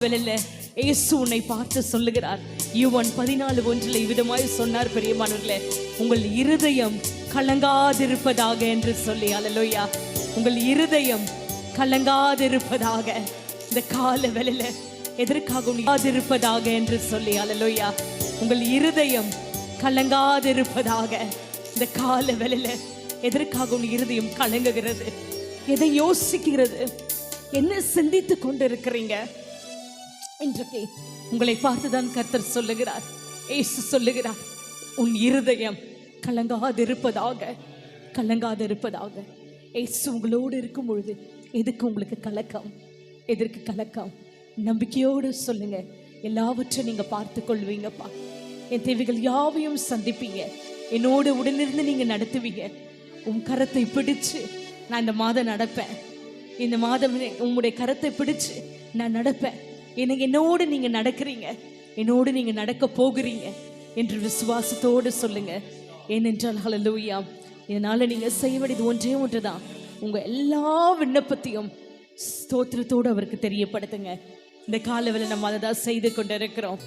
வெளில இயேசு உன்னை பார்த்து சொல்லுகிறார். யுவன் பதினாலு ஒன்றில் இவ்விதமாய் சொன்னார் பெரியமானவர்களே உங்கள் இருதயம் கலங்காதிருப்பதாக என்று சொல்லி அலலோயா உங்கள் இருதயம் கலங்காதிருப்பதாக இந்த கால வெளில எதற்காக இருப்பதாக என்று சொல்லி அலலோயா உங்கள் இருதயம் கலங்காதிருப்பதாக இந்த கால வெளில எதற்காக உன் இருதயம் கலங்குகிறது? எதை யோசிக்கிறது? என்ன சிந்தித்து கொண்டு இருக்கிறீங்க இன்றைக்கு உங்களை பார்த்துதான் கர்த்தர் சொல்லுகிறார். ஏசு சொல்லுகிறார் உன் இருதயம் கலங்காதிருப்பதாக கலங்காதிருப்பதாக. ஏசு உங்களோடு இருக்கும் பொழுது எதுக்கு உங்களுக்கு கலக்கம்? எதற்கு கலக்கம்? நம்பிக்கையோடு சொல்லுங்க. எல்லாவற்றையும் நீங்க பார்த்து கொள்வீங்கப்பா. என் தேவைகள் யாவையும் சந்திப்பீங்க. என்னோடு உடனிருந்து நீங்க நடத்துவீங்க. உன் கரத்தை பிடிச்சு நான் இந்த மாதம் நடப்பேன். இந்த மாதம் உங்களுடைய கரத்தை பிடிச்சு நான் நடப்பேன். எனக்கு என்னோடு நீங்க நடக்கிறீங்க. என்னோடு நீங்க நடக்க போகிறீங்க என்று விசுவாசத்தோடு சொல்லுங்க. ஏனென்றால் ஹலலூயா இதனால நீங்க செய்ய வேண்டியது ஒன்றே ஒன்றுதான். உங்க எல்லா விண்ணப்பத்தையும் ஸ்தோத்திரத்தோடு அவருக்கு தெரியப்படுத்துங்க. இந்த காலவில் நம்ம அதை தான் செய்து கொண்டு இருக்கிறோம்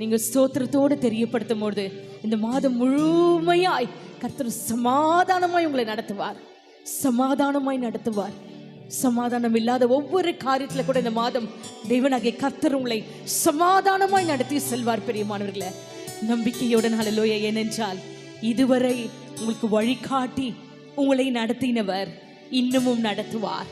நீங்க ஸ்தோத்திரத்தோடு தெரியப்படுத்தும் பொழுது இந்த மாதம் முழுமையாய் கர்த்தர் சமாதானமாய் உங்களை நடத்துவார். சமாதானமாய் நடத்துவார். சமாதானம் இல்லாத ஒவ்வொரு காரியத்துல கூட இந்த மாதம் தேவனாகிய கர்த்தர் உங்களை சமாதானமாய் நடத்தி செல்வார் பெரியமானவர்களை. நம்பிக்கையுடன் ஹalleluya ஏனென்றால் இதுவரை உங்களுக்கு வழிகாட்டி உங்களை நடத்தினவர் இன்னமும் நடத்துவார்.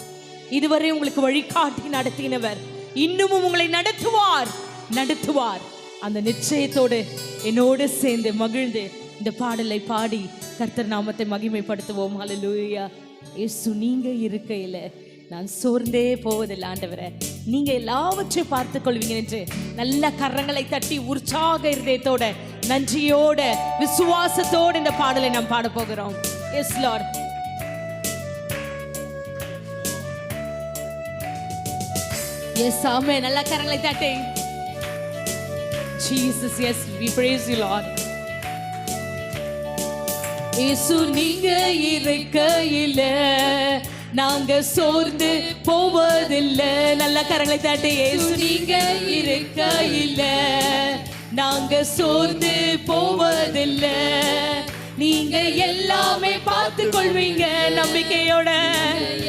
இதுவரை உங்களுக்கு வழிகாட்டி நடத்தினவர் இன்னமும் உங்களை நடத்துவார் நடத்துவார். அந்த நிச்சயத்தோடு என்னோடு சேர்ந்து மகிழ்ந்து இந்த பாடலை பாடி கர்த்தர் நாமத்தை மகிமைப்படுத்துவோம். அலலூயா இயேசு நீங்க இருக்கையில நான் சோர்ந்தே போவதில்லை ஆண்டவரை. நீங்க எல்லாவற்றையும் பார்த்து கொள்வீங்க என்று நல்ல கரங்களை தட்டி உற்சாக இருதயத்தோட நன்றியோட விசுவாசத்தோட இந்த பாடலை நாம் பாட போகிறோம். எஸ் லார்ட் எஸ் ஆமே நல்ல கரங்களை தட்டி. Jesus yes we praise you lord. இயேசு நீங்க இருக்கையில நாங்க சோர்ந்து போவதில்லை. நல்ல கரங்களை தாட்டி இயேசு நீங்க இல்ல. நாங்க சோர்ந்து போவதில்லை. நீங்க எல்லாமே பார்த்து கொள்வீங்க நம்பிக்கையோட.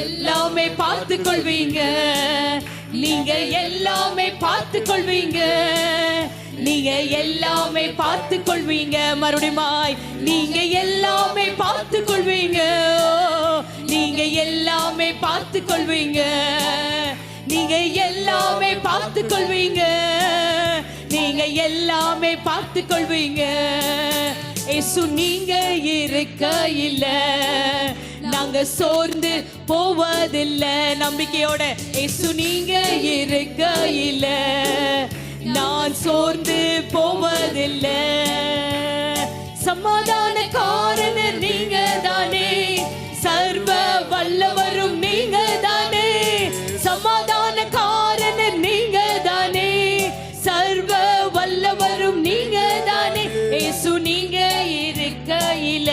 எல்லாமே பார்த்து கொள்வீங்க நீங்க எல்லாமே பார்த்து கொள்வீங்க நீங்க எல்லாமே பார்த்து கொள்வீங்க மறுபடியும் நீங்க எல்லாமே பார்த்து கொள்வீங்க நீங்க எல்லாமே பார்த்து கொள்வீங்க நீங்க எல்லாமே பார்த்து கொள்வீங்க நீங்க எல்லாமே பார்த்து கொள்வீங்க ஏசு நீங்க இருக்கையில நாங்க சோர்ந்து போவதில்ல. நம்பிக்கையோட ஏசு நீங்க இருக்கையில நான் சோர்ந்து போவதில்லை. சமாதான காரணர் நீங்க தானே வல்லவரும் நீங்க தானே சமாதான காரணர் நீங்க தானே சர்வ வல்லவரும் நீங்க தானே ஏசு நீங்க இருக்கையில.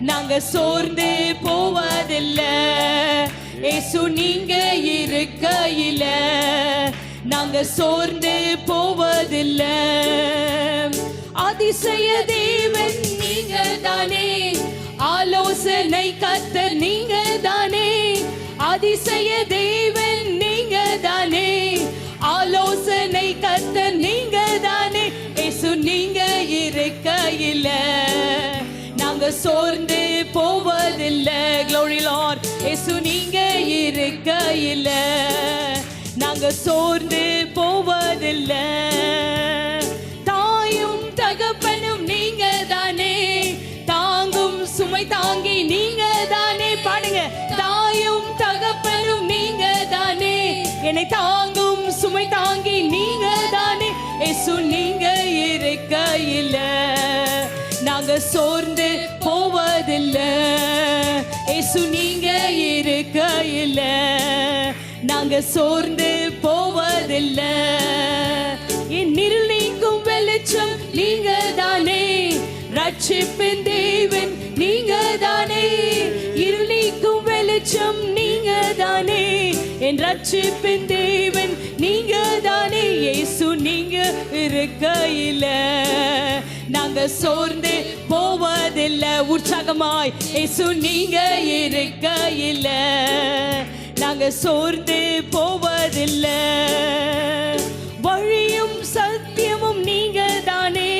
நாங்க சோர்ந்து போவதில்லை. ஏசு நீங்க இருக்கையில. நாங்க சோர்ந்து போவதில்லை. அதிசய தேவன் நீங்க தானே ஆலோசனை கத்த நீங்க தானே அதிசய தேவன் நீங்க தானே ஆலோசனை கத்த நீங்க தானே ஏசு நீங்க இருக்கையில். நாங்க சோர்ந்து போவதில்லை. க்ளோரி லார்ட் ஏசு நீங்க இருக்கையில். நாங்க சோர்ந்து போவதில்லை. என்னை தாங்கும் சுமை தாங்கி நீங்க தானே. ஏசு நீங்க இருக்கையில. நாங்க சோர்ந்து போவதில்லை. ஏசு நீங்க இருக்கையில. நாங்க சோர்ந்து போவதில்லை. என் இருள் நீங்கும் வெளிச்சம் நீங்க தானே. ரட்சிப்பின் தேவன் நீங்க தானே. இருள் நீக்கும் வெளிச்சம் நீ என் ரட்சிப்பின் தேவன் நீங்க தானே இயேசு. நீங்க இருக்கையில. நாங்க சோர்ந்து போவதில்லை. உற்சாகமாய் இயேசு நீங்க இருக்கையில. நாங்க சோர்ந்து போவதில்லை. வழியும் சத்தியமும் நீங்க தானே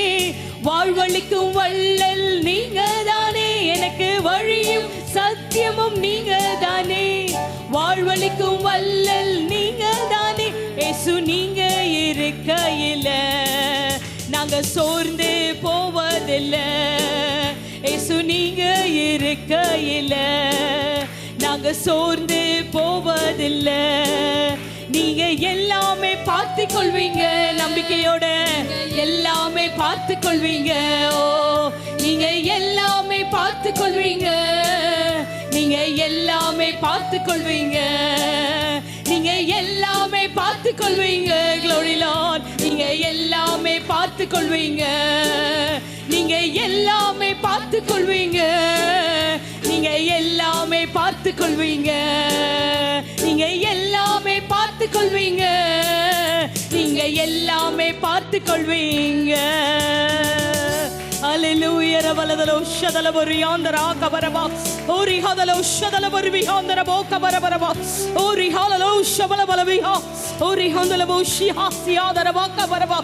வாழ்வழிக்கும் வள்ளல் நீங்க தானே எனக்கு வழியும் சத்தியமும் நீங்க தான் வாழ்வழிக்கும் வல்லல் நீங்க தானே இயேசு நீங்க இருக்கையில. நாங்க சோர்ந்து போவதில்லை. இயேசு நீங்க இருக்கையில. நாங்க சோர்ந்து போவதில்லை. நீங்க எல்லாமே பார்த்து கொள்வீங்க நம்பிக்கையோட எல்லாமே பார்த்து கொள்வீங்க ஓ நீங்க எல்லாமே பார்த்து கொள்வீங்க நீங்க எல்லாமே பார்த்து கொள்வீங்க நீங்க எல்லாமே பார்த்து கொள்வீங்க glory நீங்க எல்லாமே பார்த்து கொள்வீங்க நீங்க எல்லாமே பார்த்து கொள்வீங்க நீங்க எல்லாமே பார்த்து கொள்வீங்க நீங்க எல்லாமே பார்த்து கொள்வீங்க நீங்க எல்லாமே பார்த்து கொள்வீங்க Hallelujah. ரவலதலோ ஷதல வரியாந்தரா கபரபா. ஓரி ஹதலோ ஷதல வரிவியாந்தர போ கபரபரபா. ஓரி ஹாலலோ ஷபல பலவிஹா. ஓரி ஹந்தலபோ ஷிஹாசியாதரபா கபரபா.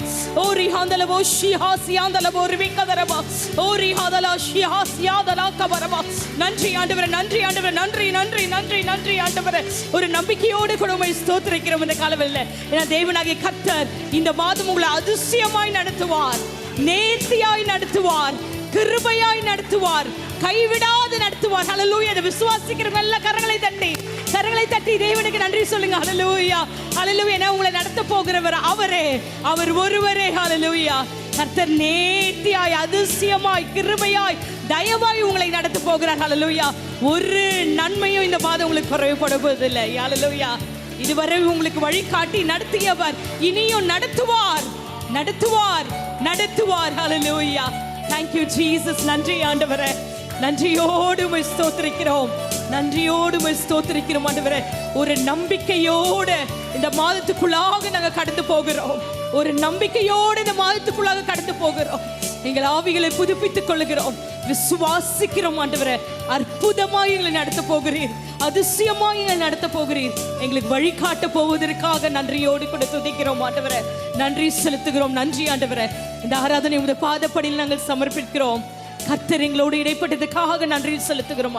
ஓரி ஹந்தலபோ ஷிஹாசியாந்தலபோ ரிவிக்கதரபா. ஓரி ஹதலா ஷிஹாசியாதலா கபரபா. நன்றி ஆண்டவரே நன்றி ஆண்டவரே நன்றி நன்றி நன்றி நன்றி ஆண்டவரே ஒரு நம்பிக்கையோடு கூட உண்மை ஸ்தோத்திரிக்கிறோம் இந்த காலவெளியில் ஏன்னா தேவனாகிய கத்தர் இந்த மாதம் உங்களை அதிசயமாய் நடத்துவார் நேர்த்தியாய் நடத்துவார் கிருபையாய் நடத்துவார் கைவிடாது நடத்துவார். ஹalleluya அதை விசுவாசிக்கிற நல்ல கரங்களை தட்டி கரங்களை தட்டி தேவனுக்கு நன்றி சொல்லுங்க. ஹலலூயா ஹலலூயா உங்களை நடத்த போகிறவர் அவரே அவர் ஒருவரே. ஹலலூயா கர்த்தர் நேர்த்தியாய் அதிசயமாய் கிருபையாய் தயவாய் உங்களை நடத்த போகிறார். ஹலலூயா ஒரு நன்மையும் இந்த மாதம் உங்களுக்கு குறைவுபடுவதில்லை. ஹலலூயா இதுவரை உங்களுக்கு வழிகாட்டி நடத்தியவர் இனியும் நடத்துவார் நடத்துவார். நடத்துவார். ஹalleluya thank you jesus. நன்றி ஆண்டவரே. நன்றியோடு உம்மை ஸ்தோத்திரிக்கிறோம். நன்றியோடு உம்மை ஸ்தோத்திரிக்கிறோம் ஆண்டவரே. ஒரு நம்பிக்கையோடு இந்த மாதத்துக்குள்ளாக நாங்க கடந்து போகிறோம். ஒரு நம்பிக்கையோடு இந்த மாதத்துக்குள்ளாக கடந்து போகிறோம். எங்கள் ஆவிகளை புதுப்பித்துக் கொள்ளுகிறோம். விசுவாசிக்கிறோம் ஆண்டவரை. அற்புதமாய் எங்களை நடத்த போகிறீர். அதிசயமாய் எங்களை நடத்த போகிறீர். எங்களுக்கு வழிகாட்ட போவதற்காக நன்றியோடு கூட துதிக்கிறோம் ஆண்டவரை. நன்றி செலுத்துகிறோம் நன்றி ஆண்டவரை. இந்த ஆராதனை உடைய பாதப்படியில் நாங்கள் சமர்ப்பிக்கிறோம். கர்த்தர் எங்களோடு இடைப்பட்டதுக்காக நன்றி செலுத்துகிறோம்